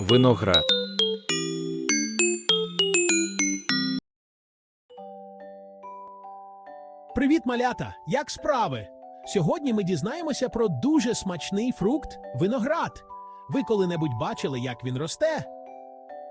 Виноград. Привіт, малята! Як справи? Сьогодні ми дізнаємося про дуже смачний фрукт виноград. Ви коли-небудь бачили, як він росте?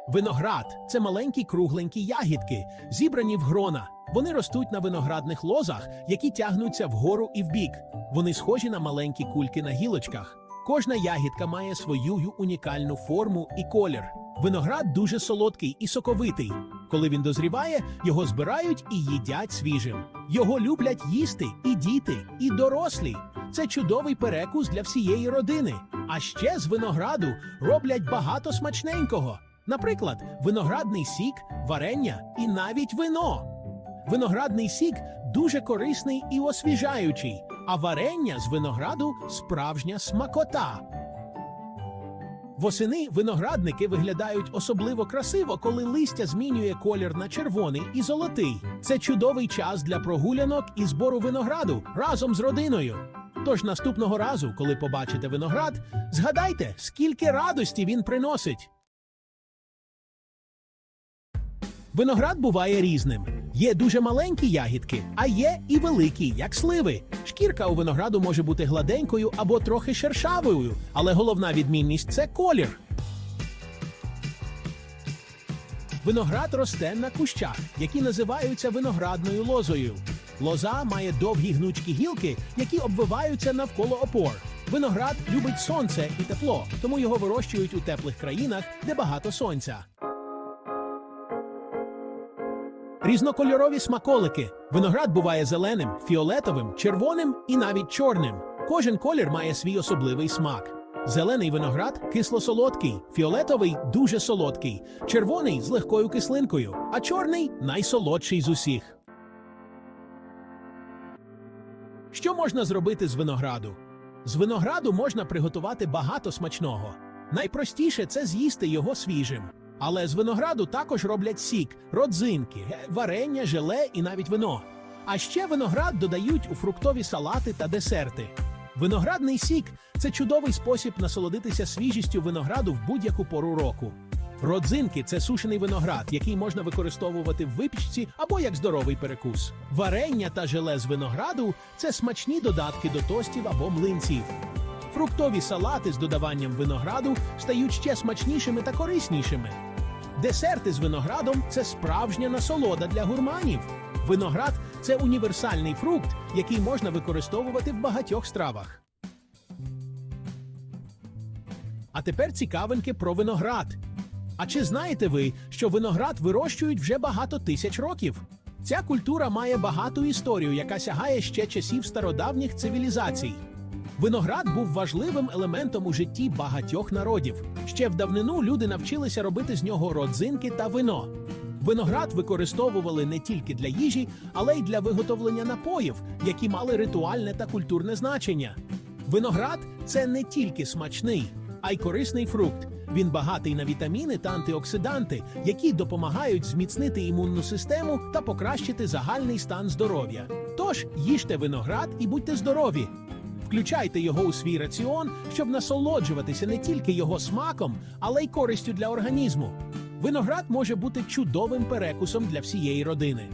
Виноград це маленькі кругленькі ягідки, зібрані в грона. Вони ростуть на виноградних лозах, які тягнуться вгору і вбік. Вони схожі на маленькі кульки на гілочках. Кожна ягідка має свою унікальну форму і колір. Виноград дуже солодкий і соковитий. Коли він дозріває, його збирають і їдять свіжим. Його люблять їсти і діти, і дорослі. Це чудовий перекус для всієї родини. А ще з винограду роблять багато смачненького. Наприклад, виноградний сік, варення і навіть вино. Виноградний сік дуже корисний і освіжаючий, а варення з винограду справжня смакота. Восени виноградники виглядають особливо красиво, коли листя змінює колір на червоний і золотий. Це чудовий час для прогулянок і збору винограду разом з родиною. Тож наступного разу, коли побачите виноград, згадайте, скільки радості він приносить. Виноград буває різним. Є дуже маленькі ягідки, а є і великі, як сливи. Шкірка у винограду може бути гладенькою або трохи шершавою, але головна відмінність це колір. Виноград росте на кущах, які називаються виноградною лозою. Лоза має довгі гнучкі гілки, які обвиваються навколо опор. Виноград любить сонце і тепло, тому його вирощують у теплих країнах, де багато сонця. Різнокольорові смаколики. Виноград буває зеленим, фіолетовим, червоним і навіть чорним. Кожен колір має свій особливий смак. Зелений виноград кисло-солодкий, фіолетовий дуже солодкий, червоний з легкою кислинкою, а чорний найсолодший з усіх. Що можна зробити з винограду? З винограду можна приготувати багато смачного. Найпростіше це з'їсти його свіжим. Але з винограду також роблять сік, родзинки, е, варення, желе і навіть вино. А ще виноград додають у фруктові салати та десерти. Виноградний сік це чудовий спосіб насолодитися свіжістю винограду в будь-яку пору року. Родзинки це сушений виноград, який можна використовувати в випічці або як здоровий перекус. Варення та желе з винограду це смачні додатки до тостів або млинців. Фруктові салати з додаванням винограду стають ще смачнішими та кориснішими. Десерти з виноградом це справжня насолода для гурманів. Виноград це універсальний фрукт, який можна використовувати в багатьох стравах. А тепер цікавинки про виноград. А чи знаєте ви, що виноград вирощують вже багато тисяч років? Ця культура має багату історію, яка сягає ще часів стародавніх цивілізацій. Виноград був важливим елементом у житті багатьох народів. Ще в давнину люди навчилися робити з нього родзинки та вино. Виноград використовували не тільки для їжі, але й для виготовлення напоїв, які мали ритуальне та культурне значення. Виноград це не тільки смачний, а й корисний фрукт. Він багатий на вітаміни та антиоксиданти, які допомагають зміцнити імунну систему та покращити загальний стан здоров'я. Тож їжте виноград і будьте здорові! Включайте його у свій раціон, щоб насолоджуватися не тільки його смаком, але й користю для організму. Виноград може бути чудовим перекусом для всієї родини.